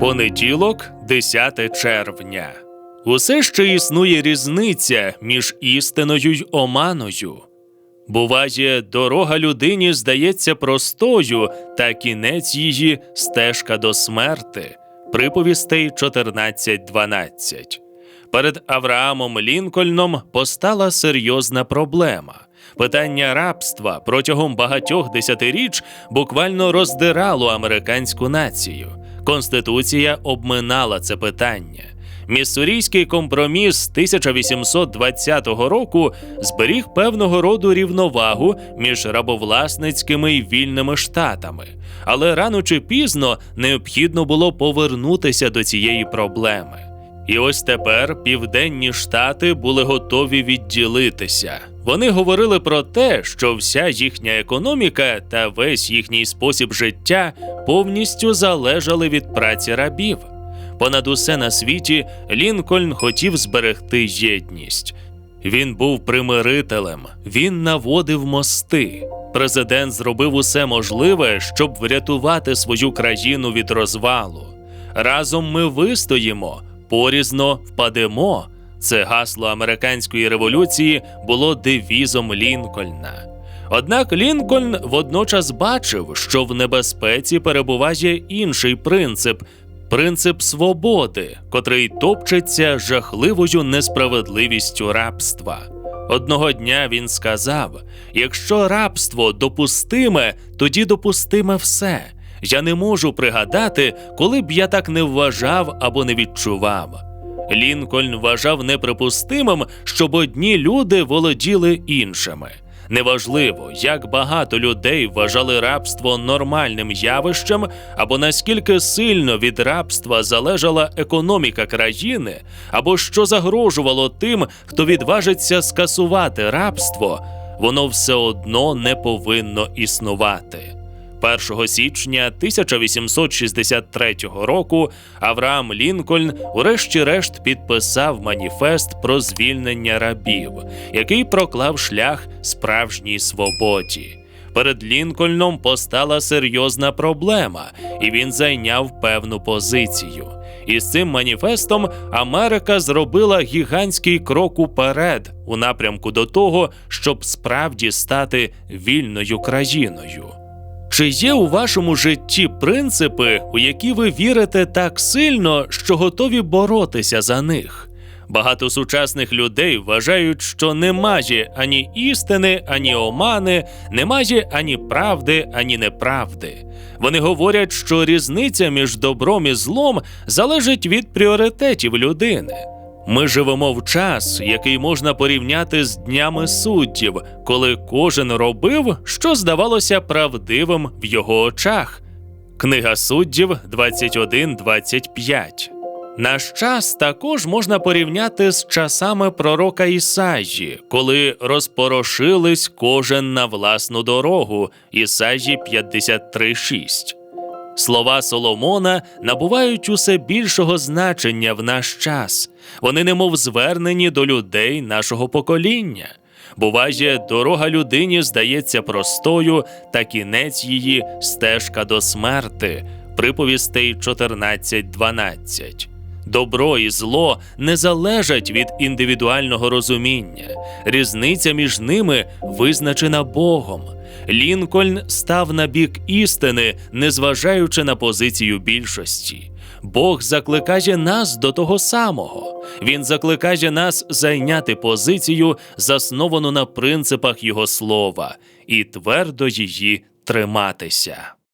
Понеділок, 10 червня. Усе ще існує різниця між істиною й оманою. Буває, дорога людині здається простою, та кінець її стежка до смерти. Приповістей 14.12. Перед Авраамом Лінкольном постала серйозна проблема. Питання рабства протягом багатьох десятиріч буквально роздирало американську націю. Конституція обминала це питання. Міссурійський компроміс 1820 року зберіг певного роду рівновагу між рабовласницькими і вільними штатами, але рано чи пізно необхідно було повернутися до цієї проблеми. І ось тепер південні штати були готові відділитися. Вони говорили про те, що вся їхня економіка та весь їхній спосіб життя повністю залежали від праці рабів. Понад усе на світі Лінкольн хотів зберегти єдність. Він був примирителем, він наводив мости. Президент зробив усе можливе, щоб врятувати свою країну від розвалу. Разом ми вистоїмо, порізно впадемо. Це гасло американської революції було девізом Лінкольна. Однак Лінкольн водночас бачив, що в небезпеці перебуває інший принцип принцип свободи, котрий топчеться жахливою несправедливістю рабства. Одного дня він сказав: якщо рабство допустиме, тоді допустиме все. Я не можу пригадати, коли б я так не вважав або не відчував. Лінкольн вважав неприпустимим, щоб одні люди володіли іншими. Неважливо, як багато людей вважали рабство нормальним явищем, або наскільки сильно від рабства залежала економіка країни, або що загрожувало тим, хто відважиться скасувати рабство, воно все одно не повинно існувати. 1 січня 1863 року Авраам Лінкольн урешті-решт підписав маніфест про звільнення рабів, який проклав шлях справжній свободі. Перед Лінкольном постала серйозна проблема, і він зайняв певну позицію. І з цим маніфестом Америка зробила гігантський крок уперед у напрямку до того, щоб справді стати вільною країною. Чи є у вашому житті принципи, у які ви вірите так сильно, що готові боротися за них? Багато сучасних людей вважають, що немає ані істини, ані омани, немає ані правди, ані неправди. Вони говорять, що різниця між добром і злом залежить від пріоритетів людини. Ми живемо в час, який можна порівняти з днями суддів, коли кожен робив, що здавалося правдивим в його очах. Книга суддів 21.25 Наш час також можна порівняти з часами пророка Ісаї, коли розпорошились кожен на власну дорогу. Ісаї 53.6 Слова Соломона набувають усе більшого значення в наш час. Вони немов звернені до людей нашого покоління. Буває, дорога людині здається простою, та кінець її стежка до смерти. Приповістей 14.12. Добро і зло не залежать від індивідуального розуміння. Різниця між ними визначена Богом. Лінкольн став на бік істини, незважаючи на позицію більшості. Бог закликає нас до того самого. Він закликає нас зайняти позицію, засновану на принципах Його слова, і твердо її триматися.